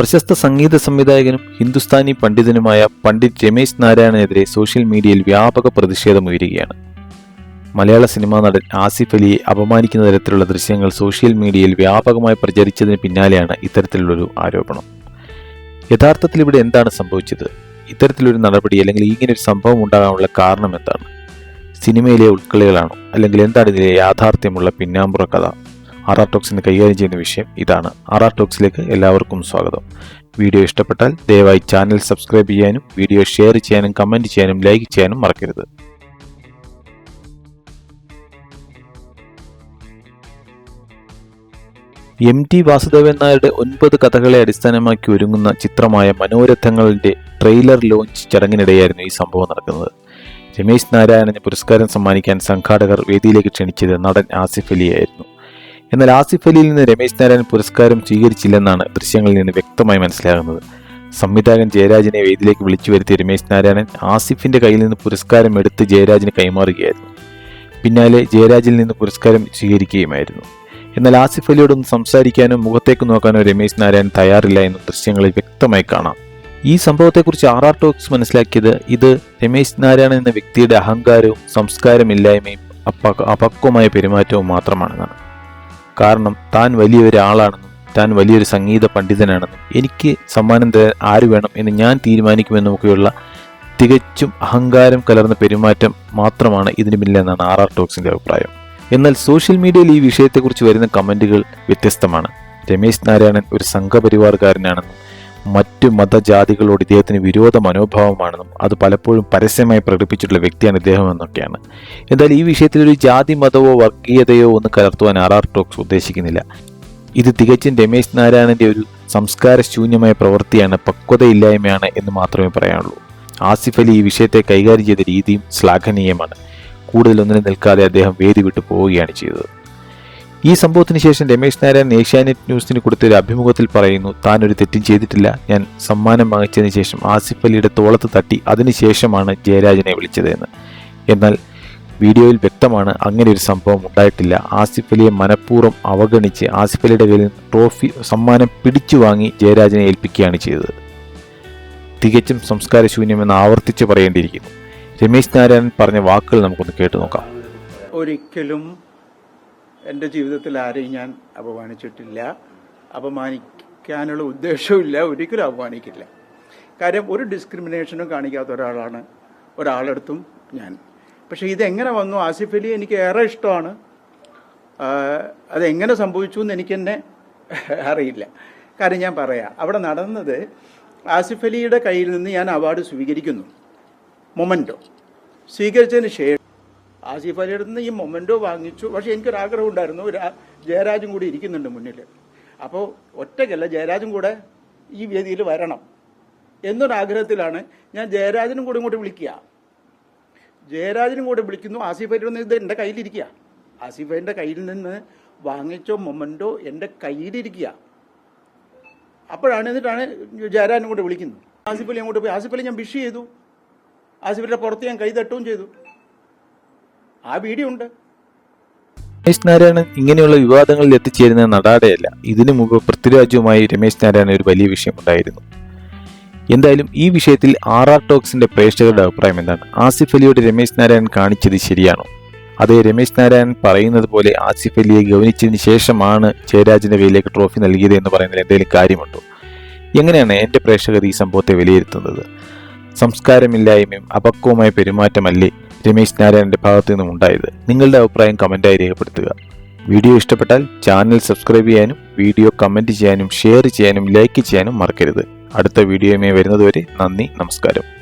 പ്രശസ്ത സംഗീത സംവിധായകനും ഹിന്ദുസ്ഥാനി പണ്ഡിതനുമായ പണ്ഡിറ്റ് രമേശ് നാരായണനെതിരെ സോഷ്യൽ മീഡിയയിൽ വ്യാപക പ്രതിഷേധമുയരുകയാണ്. മലയാള സിനിമാ നടൻ ആസിഫ് അലിയെ അപമാനിക്കുന്ന തരത്തിലുള്ള ദൃശ്യങ്ങൾ സോഷ്യൽ മീഡിയയിൽ വ്യാപകമായി പ്രചരിച്ചതിന് പിന്നാലെയാണ് ഇത്തരത്തിലുള്ളൊരു ആരോപണം. യഥാർത്ഥത്തിൽ ഇവിടെ എന്താണ് സംഭവിച്ചത്? ഇത്തരത്തിലൊരു നടപടി അല്ലെങ്കിൽ ഇങ്ങനെ ഒരു സംഭവം ഉണ്ടാകാനുള്ള കാരണം എന്താണ്? സിനിമയിലെ ഉൾക്കളികളാണോ അല്ലെങ്കിൽ എന്താണ് ഇതിലെ യാഥാർത്ഥ്യമുള്ള പിന്നാമ്പുറ കഥ? ആർ ആർ ടോക്സിന് കൈകാര്യം ചെയ്യുന്ന വിഷയം ഇതാണ്. ആർ ആർ ടോക്സിലേക്ക് എല്ലാവർക്കും സ്വാഗതം. വീഡിയോ ഇഷ്ടപ്പെട്ടാൽ ദയവായി ചാനൽ സബ്സ്ക്രൈബ് ചെയ്യാനും വീഡിയോ ഷെയർ ചെയ്യാനും കമന്റ് ചെയ്യാനും ലൈക്ക് ചെയ്യാനും മറക്കരുത്. എം ടി വാസുദേവൻ നായരുടെ ഒൻപത് കഥകളെ അടിസ്ഥാനമാക്കി ഒരുങ്ങുന്ന ചിത്രമായ മനോരഥങ്ങളുടെ ട്രെയിലർ ലോഞ്ച് ചടങ്ങിനിടെയായിരുന്നു ഈ സംഭവം നടക്കുന്നത്. രമേശ് നാരായണന് പുരസ്കാരം സമ്മാനിക്കാൻ സംഘാടകർ വേദിയിലേക്ക് ക്ഷണിച്ചത് നടൻ ആസിഫ് അലിയായിരുന്നു. എന്നാൽ ആസിഫ് അലിയിൽ നിന്ന് രമേശ് നാരായണൻ പുരസ്കാരം സ്വീകരിച്ചില്ലെന്നാണ് ദൃശ്യങ്ങളിൽ നിന്ന് വ്യക്തമായി മനസ്സിലാകുന്നത്. സംവിധായകൻ ജയരാജിനെ വേദിയിലേക്ക് വിളിച്ചു വരുത്തിയ രമേശ് നാരായണൻ ആസിഫിന്റെ കയ്യിൽ നിന്ന് പുരസ്കാരം എടുത്ത് ജയരാജിന് കൈമാറുകയായിരുന്നു. പിന്നാലെ ജയരാജിൽ നിന്ന് പുരസ്കാരം സ്വീകരിക്കുകയുമായിരുന്നു. എന്നാൽ ആസിഫ് അലിയോടൊന്ന് സംസാരിക്കാനോ മുഖത്തേക്ക് നോക്കാനോ രമേശ് നാരായണൻ തയ്യാറില്ല എന്നും ദൃശ്യങ്ങളിൽ വ്യക്തമായി കാണാം. ഈ സംഭവത്തെക്കുറിച്ച് ആർ ആർ ടോക്സ് മനസ്സിലാക്കിയത് ഇത് രമേശ് നാരായണൻ എന്ന വ്യക്തിയുടെ അഹങ്കാരവും സംസ്കാരമില്ലായ്മയും അപ അപക്വമായ പെരുമാറ്റവും മാത്രമാണെന്നാണ്. കാരണം താൻ വലിയൊരാളാണെന്നും താൻ വലിയൊരു സംഗീത പണ്ഡിതനാണെന്നും എനിക്ക് സമ്മാനം തരാൻ ആര് വേണം എന്ന് ഞാൻ തീരുമാനിക്കുമെന്നും ഒക്കെയുള്ള തികച്ചും അഹങ്കാരം കലർന്ന പെരുമാറ്റം മാത്രമാണ് ഇതിന് പിന്നിലെന്നാണ് ആർ ആർ ടോക്സിന്റെ അഭിപ്രായം. എന്നാൽ സോഷ്യൽ മീഡിയയിൽ ഈ വിഷയത്തെക്കുറിച്ച് വരുന്ന കമന്റുകൾ വ്യത്യസ്തമാണ്. രമേശ് നാരായണൻ ഒരു സംഘപരിവാർകാരനാണെന്നും മറ്റു മതജാതികളോട് ഇദ്ദേഹത്തിന് വിരോധ മനോഭാവമാണെന്നും അത് പലപ്പോഴും പരസ്യമായി പ്രകടിപ്പിച്ചിട്ടുള്ള വ്യക്തിയാണ് ഇദ്ദേഹം എന്നൊക്കെയാണ്. എന്നാൽ ഈ വിഷയത്തിൽ ഒരു ജാതി മതമോ വർഗീയതയോ ഒന്നും കലർത്തുവാൻ ആർ ആർ ടോക്സ് ഉദ്ദേശിക്കുന്നില്ല. ഇത് തികച്ചും രമേശ് നാരായണന്റെ ഒരു സംസ്കാരശൂന്യമായ പ്രവൃത്തിയാണ് പക്വതയില്ലായ്മയാണ് എന്ന് മാത്രമേ പറയാനുള്ളൂ. ആസിഫ് അലി ഈ വിഷയത്തെ കൈകാര്യം ചെയ്ത രീതിയും ശ്ലാഘനീയമാണ്. കൂടുതലൊന്നിനും നിൽക്കാതെ അദ്ദേഹം വേദി വിട്ടു പോവുകയാണ് ചെയ്തത്. ഈ സംഭവത്തിന് ശേഷം രമേശ് നാരായണൻ ഏഷ്യാനെറ്റ് ന്യൂസിന് കൊടുത്ത ഒരു അഭിമുഖത്തിൽ പറയുന്നു താൻ ഒരു തെറ്റും ചെയ്തിട്ടില്ല. ഞാൻ സമ്മാനം വാങ്ങിച്ചതിന് ശേഷം ആസിഫ് അലിയുടെ തോളത്ത് തട്ടി അതിനുശേഷമാണ് ജയരാജനെ വിളിച്ചതെന്ന് എന്നാൽ വീഡിയോയിൽ വ്യക്തമാണ് അങ്ങനെ ഒരു സംഭവം ഉണ്ടായിട്ടില്ല. ആസിഫ് അലിയെ മനഃപൂർവം അവഗണിച്ച് ആസിഫ് അലിയുടെ കയ്യിൽ ട്രോഫി സമ്മാനം പിടിച്ചു വാങ്ങി ജയരാജനെ ഏൽപ്പിക്കുകയാണ് ചെയ്തത്. തികച്ചും സംസ്കാരശൂന്യമെന്ന് ആവർത്തിച്ച് പറയേണ്ടിയിരിക്കുന്നു. രമേശ് നാരായണൻ പറഞ്ഞ വാക്കുകൾ നമുക്കൊന്ന് കേട്ടു നോക്കാം ഒരിക്കലും എന്റെ ജീവിതത്തിൽ ആരെയും ഞാൻ അപമാനിച്ചിട്ടില്ല. അപമാനിക്കാനുള്ള ഉദ്ദേശവുമില്ല. ഒരിക്കലും അപമാനിക്കില്ല. കാര്യം ഒരു ഡിസ്ക്രിമിനേഷനും കാണിക്കാത്ത ഒരാളാണ്. ഒരാളെടുത്തും ഞാൻ. പക്ഷേ ഇതെങ്ങനെ വന്നു? ആസിഫ് അലി എനിക്ക് ഏറെ ഇഷ്ടമാണ്. അതെങ്ങനെ സംഭവിച്ചു എന്ന് എനിക്കെന്നെ അറിയില്ല. കാര്യം ഞാൻ പറയാം. അവിടെ നടന്നത് ആസിഫ് അലിയുടെ കയ്യിൽ നിന്ന് ഞാൻ അവാർഡ് സ്വീകരിക്കുന്നു. മൊമെന്റോ സ്വീകരിച്ചതിന് ശേഷം ആസിഫ് അലിയുടെ നിന്ന് ഈ മൊമെന്റോ വാങ്ങിച്ചു. പക്ഷേ എനിക്കൊരാഗ്രഹം ഉണ്ടായിരുന്നു ജയരാജും കൂടി ഇരിക്കുന്നുണ്ട് മുന്നിൽ. അപ്പോൾ ഒറ്റയ്ക്കല്ല ജയരാജും കൂടെ ഈ വേദിയിൽ വരണം എന്നൊരാഗ്രഹത്തിലാണ് ഞാൻ ജയരാജനും കൂടെ ഇങ്ങോട്ട് വിളിക്കുക. ജയരാജനും കൂടെ വിളിക്കുന്നു. ആസിഫ് അലിയുടെ നിന്ന് ഇത് എന്റെ കയ്യിലിരിക്കുക. ആസിഫ് അലിന്റെ കയ്യിൽ നിന്ന് വാങ്ങിച്ച മൊമെന്റോ എന്റെ കയ്യിലിരിക്കുക. അപ്പോഴാണ് എന്നിട്ടാണ് ജയരാജനും കൂടെ വിളിക്കുന്നത്. ആസിഫ് അലി അങ്ങോട്ട് പോയി. ആസിഫ് അലി ഞാൻ വിഷ് ചെയ്തു. ആസിഫ് അലിയുടെ പുറത്ത് ഞാൻ കൈ തട്ടുകയും ചെയ്തു. ആ വീഡിയോ ഉണ്ട്. രമേശ് നാരായണൻ ഇങ്ങനെയുള്ള വിവാദങ്ങളിൽ എത്തിച്ചേരുന്ന നടാടെയല്ല. ഇതിനു മുമ്പ് പൃഥ്വിരാജുമായി രമേശ് നാരായണൻ ഒരു വലിയ വിഷയം ഉണ്ടായിരുന്നു. എന്തായാലും ഈ വിഷയത്തിൽ ആർ ആർ ടോക്സിന്റെ പ്രേക്ഷകരുടെ അഭിപ്രായം എന്താണ്? ആസിഫ് അലിയോട് രമേശ് നാരായണൻ കാണിച്ചത് ശരിയാണോ? അതേ രമേശ് നാരായണൻ പറയുന്നത് പോലെ ആസിഫ് അലിയെ ഗവനിച്ചതിന് ശേഷമാണ് ജയരാജിന്റെ കയ്യിലേക്ക് ട്രോഫി നൽകിയത് എന്ന് പറയുന്നതിൽ എന്തെങ്കിലും കാര്യമുണ്ടോ? എങ്ങനെയാണ് എന്റെ പ്രേക്ഷകർ ഈ സംഭവത്തെ വിലയിരുത്തുന്നത്? സംസ്കാരമില്ലായ്മയും അപക്വമായ പെരുമാറ്റമല്ലേ രമേശ് നാരായണന്റെ ഭാഗത്തു നിന്നും ഉണ്ടായത്. നിങ്ങളുടെ അഭിപ്രായം കമന്റായി രേഖപ്പെടുത്തുക. വീഡിയോ ഇഷ്ടപ്പെട്ടാൽ ചാനൽ സബ്സ്ക്രൈബ് ചെയ്യാനും വീഡിയോ കമന്റ് ചെയ്യാനും ഷെയർ ചെയ്യാനും ലൈക്ക് ചെയ്യാനും മറക്കരുത്. അടുത്ത വീഡിയോയുമായി വരുന്നതുവരെ നന്ദി നമസ്കാരം.